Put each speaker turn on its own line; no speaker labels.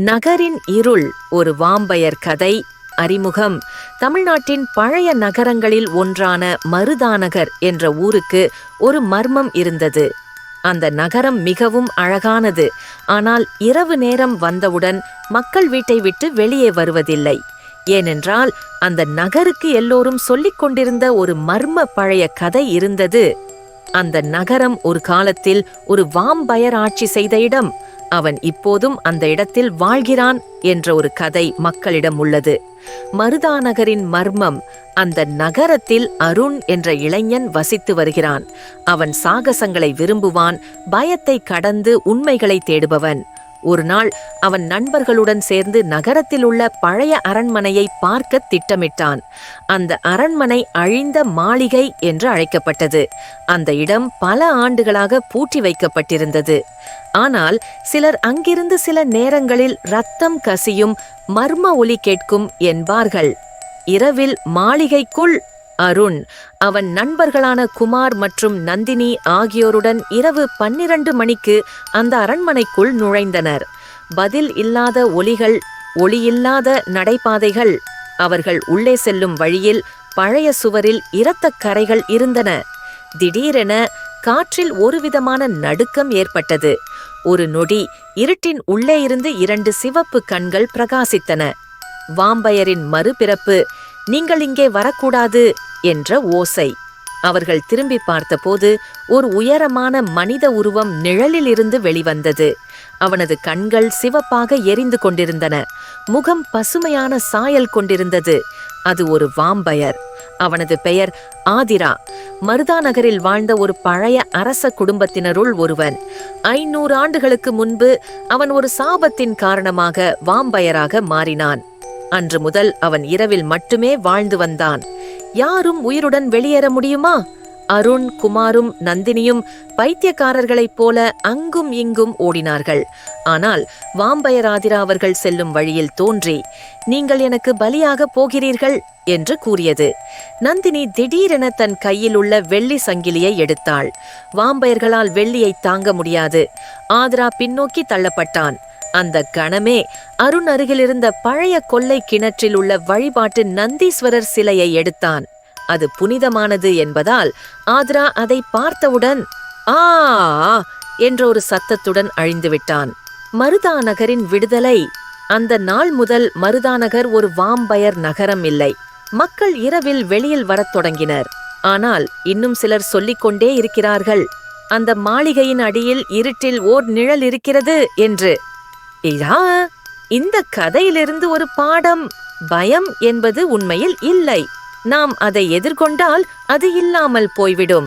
நகரின் இருள் ஒரு வாம்பயர் கதை. அறிமுகம். தமிழ்நாட்டின் பழைய நகரங்களில் ஒன்றான மருதாநகர் என்ற ஊருக்கு ஒரு மர்மம் இருந்தது. அந்த நகரம் மிகவும் அழகானது. ஆனால் இரவு நேரம் வந்தவுடன் மக்கள் வீட்டை விட்டு வெளியே வருவதில்லை. ஏனென்றால் அந்த நகருக்கு எல்லோரும் சொல்லிக் கொண்டிருந்த ஒரு மர்ம பழைய கதை இருந்தது. அந்த நகரம் ஒரு காலத்தில் ஒரு வாம்பயர் ஆட்சி செய்த இடம். அவன் இப்போதும் அந்த இடத்தில் வாழ்கிறான் என்ற ஒரு கதை மக்களிடம் உள்ளது. மருதாநகரின் மர்மம் அந்த நகரத்தில் அருண் என்ற இளைஞன் வசித்து வருகிறான். அவன் சாகசங்களை விரும்புவான் பயத்தை கடந்து உண்மைகளை தேடுபவன். ஒரு நாள் அவன் நண்பர்களுடன் சேர்ந்து நகரத்தில் உள்ள பழைய அரண்மனையை பார்க்க திட்டமிட்டான். அந்த அரண்மனை அழிந்த மாளிகை என்று அழைக்கப்பட்டது. அந்த இடம் பல ஆண்டுகளாக பூட்டி வைக்கப்பட்டிருந்தது. ஆனால் சிலர் அங்கிருந்து சில நேரங்களில் ரத்தம் கசியும் மர்ம ஒலி கேட்கும் என்பார்கள். இரவில் மாளிகைக்குள் அருண் அவன் நண்பர்களான குமார் மற்றும் நந்தினி ஆகியோருடன் இரவு பன்னிரண்டு மணிக்கு அந்த அரண்மனைக்குள் நுழைந்தனர். பதில் இல்லாத ஒலிகள் ஒளியில்லாத நடைபாதைகள் அவர்கள் உள்ளே செல்லும் வழியில் பழைய சுவரில் இரத்தக் கரைகள் இருந்தன. திடீரென காற்றில் ஒருவிதமான நடுக்கம் ஏற்பட்டது. ஒரு நொடி இருட்டின் உள்ளே இருந்து இரண்டு சிவப்பு கண்கள் பிரகாசித்தன. வாம்பயரின் மறுபிறப்பு நீங்கள் இங்கே வரக்கூடாது என்ற ஓசை. அவர்கள் திரும்பி பார்த்தபோது ஒரு உயரமான மனித உருவம் நிழலிலிருந்து வெளிவந்தது. அவனது கண்கள் சிவப்பாக எரிந்து கொண்டிருந்தன. முகம் பசுமையான சாயல் கொண்டிருந்தது. அது ஒரு வாம்பயர். அவனது பெயர் ஆதிரா. மருதாநகரில் வாழ்ந்த ஒரு பழைய அரச குடும்பத்தினருள் ஒருவன். ஐநூறு ஆண்டுகளுக்கு முன்பு அவன் ஒரு சாபத்தின் காரணமாக வாம்பயராக மாறினான். அன்று முதல் அவன் இரவில் மட்டுமே வாழ்ந்து வந்தான். யாரும் உயிருடன் வெளியேற முடியுமா? அருண் குமாரும் நந்தினியும் பைத்தியக்காரர்களைப் போல அங்கும் இங்கும் ஓடினார்கள். ஆனால் வாம்பயராதிரா அவர்கள் செல்லும் வழியில் தோன்றி நீங்கள் எனக்கு பலியாக போகிறீர்கள் என்று கூறியது. நந்தினி திடீரென தன் கையில் உள்ள வெள்ளி சங்கிலியை எடுத்தாள். வாம்பயர்களால் வெள்ளியை தாங்க முடியாது. ஆதிரா பின்னோக்கி தள்ளப்பட்டான். அந்த கணமே அருண் அருகிலிருந்த பழைய கொள்ளை கிணற்றில் உள்ள வழிபாட்டு நந்தீஸ்வரர் சிலையை எடுத்தான். அது புனிதமானது என்பதால் ஆத்ரா அதை பார்த்தவுடன் ஆ என்ற ஒரு சத்தத்துடன் அழிந்துவிட்டான். மருதாநகரின் விடுதலை. அந்த நாள் முதல் மருதாநகர் ஒரு வாம்பயர் நகரம் இல்லை. மக்கள் இரவில் வெளியில் வரத் தொடங்கினர். ஆனால் இன்னும் சிலர் சொல்லிக் கொண்டே இருக்கிறார்கள் அந்த மாளிகையின் அடியில் இருட்டில் ஓர் நிழல் இருக்கிறது என்று. இதா இந்த கதையிலிருந்து ஒரு பாடம். பயம் என்பது உண்மையில் இல்லை. நாம் அதை எதிர்கொண்டால் அது இல்லாமல் போய்விடும்.